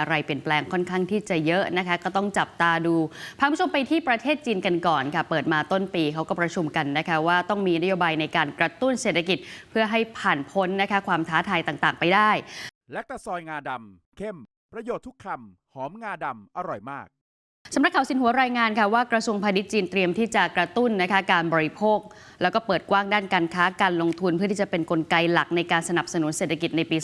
อะไรเปลี่ยนแปลงค่อนข้างที่จะเยอะนะคะ ก็ต้องจับตาดูพาผู้ชมไปที่ประเทศจีนกันก่อนค่ะ เปิดมาต้นปีเขาก็ประชุมกันนะคะ ว่าต้องมีนโยบายในการกระตุ้นเศรษฐกิจ เพื่อให้ผ่านพ้นนะคะ ความท้าทายต่างๆ ไปได้ แลคตาซอยงาดำเข้ม ประโยชน์ทุกคำหอมงาดำอร่อยมาก สำนักข่าวสินหัวรายงานค่ะว่ากระทรวงพาณิชย์จีนเตรียมที่จะกระตุ้นนะคะการบริโภค แล้วก็เปิดกว้างด้านการค้าการลงทุนเพื่อที่จะเป็นนกลไกหลักในการสนับสนุนเศรษฐกิจในปี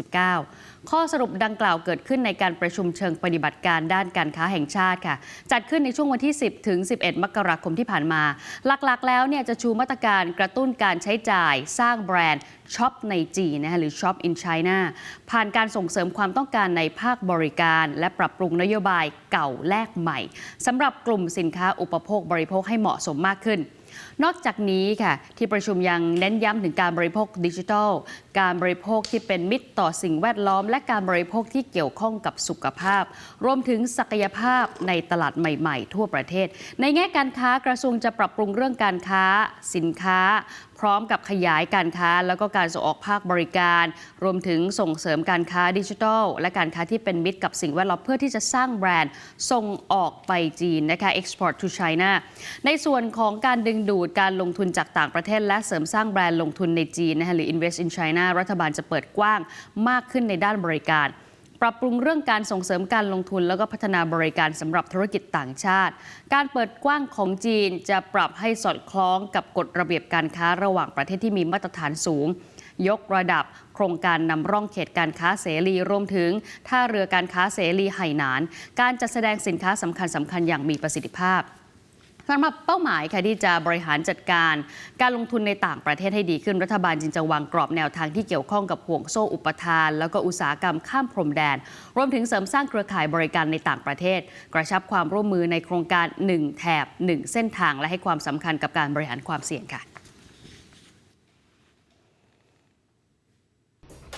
2569 ข้อสรุปดังกล่าวเกิดขึ้นในการประชุมเชิงปฏิบัติการด้านการค้าแห่งชาติค่ะ จัดขึ้นในช่วงวันที่ 10 ถึง 11 มกราคมที่ผ่านมา หลักๆ แล้วเนี่ยจะชูมาตรการกระตุ้นการใช้จ่าย สร้างแบรนด์ช็อปในจีนนะคะหรือ Shop in China ผ่านการส่งเสริมความต้องการในภาคบริการ และปรับปรุงนโยบายเก่าแลกใหม่สำหรับกลุ่มสินค้าอุปโภคบริโภคให้เหมาะสมมากขึ้นนอกจากนี้ค่ะที่ประชุมยังเน้นย้ำถึงการบริโภคดิจิทัล การบริโภคที่เป็นมิตรต่อสิ่งแวดล้อม และการบริโภคที่เกี่ยวข้องกับสุขภาพ รวมถึงศักยภาพในตลาดใหม่ๆ ทั่วประเทศ ในแง่การค้ากระทรวงจะปรับปรุงเรื่องการค้า สินค้า พร้อมกับขยายการค้า แล้วก็การส่งออกภาคบริการ รวมถึงส่งเสริมการค้าดิจิทัล และการค้าที่เป็นมิตรกับสิ่งแวดล้อมเพื่อที่จะสร้างแบรนด์ส่งออกไปจีนนะคะ export to China ในส่วนของการดึงดูดการลงทุนจากต่างประเทศ และเสริมสร้างแบรนด์ลงทุนในจีนนะคะหรือ invest in China รัฐบาลจะเปิดกว้างมากขึ้นในด้านบริการ ปรับปรุงเรื่องการส่งเสริมการลงทุน แล้วก็พัฒนาบริการสำหรับธุรกิจต่างชาติ การเปิดกว้างของจีนจะปรับให้สอดคล้องกับกฎระเบียบการค้าระหว่างประเทศที่มีมาตรฐานสูงยกระดับโครงการนำร่องเขตการค้าเสรีรวมถึงท่าเรือการค้าเสรีไหหนาน การจัดแสดงสินค้าสำคัญสำคัญอย่างมีประสิทธิภาพ สำหรับเป้าหมายค่ะที่จะบริหารจัดการ การลงทุนในต่างประเทศให้ดีขึ้นรัฐบาลจึงจะวางกรอบแนวทางที่เกี่ยวข้องกับห่วงโซ่อุปทาน แล้วก็อุตสาหกรรมข้ามพรมแดน รวมถึงเสริมสร้างเครือข่ายบริการในต่างประเทศ กระชับความร่วมมือในโครงการ 1 แถบ 1 เส้นทาง และให้ความสำคัญกับการบริหารความเสี่ยงค่ะ